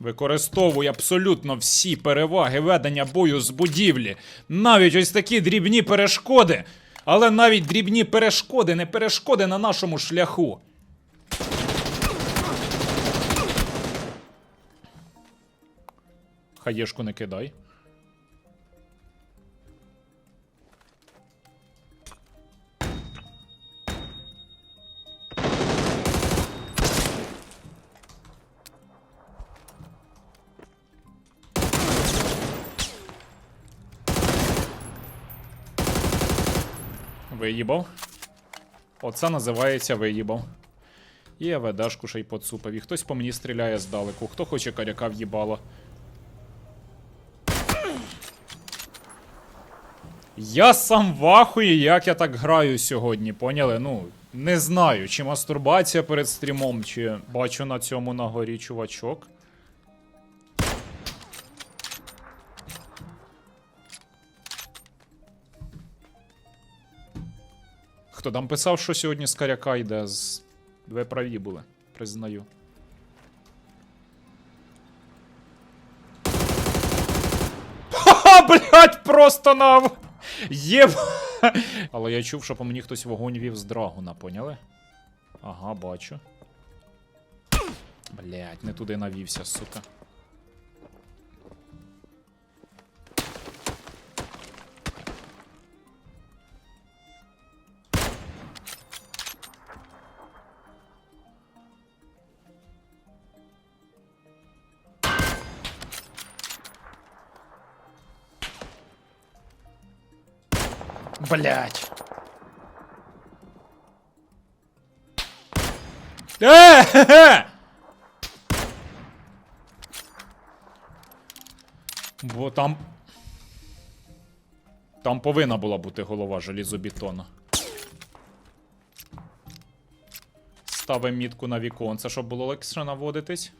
Використовує абсолютно всі переваги ведення бою з будівлі. Навіть ось такі дрібні перешкоди. Але навіть дрібні перешкоди не перешкоди на нашому шляху. Хаєшку не кидай. Виїбав. Оце називається виїбав. І я ведешку ще й поцупив. І хтось по мені стріляє здалеку. Хто хоче каряка в'їбало. Я сам в ахуї, як я так граю сьогодні, поняли? Ну, не знаю, чи мастурбація перед стрімом, чи бачу на цьому на горі чувачок. Хто там писав, що сьогодні з каряка йде з. Ви праві були, признаю. Ха, блять, просто нав. Єб. Але я чув, що по мені хтось вогонь вів з драгуна, поняли? Ага, бачу. Блять, не туди навівся, сука. Блять. Е, хе-хе! Бо там. Там повинна була бути голова желізобетона. Ставимо мітку на віконце, щоб було легше наводитись.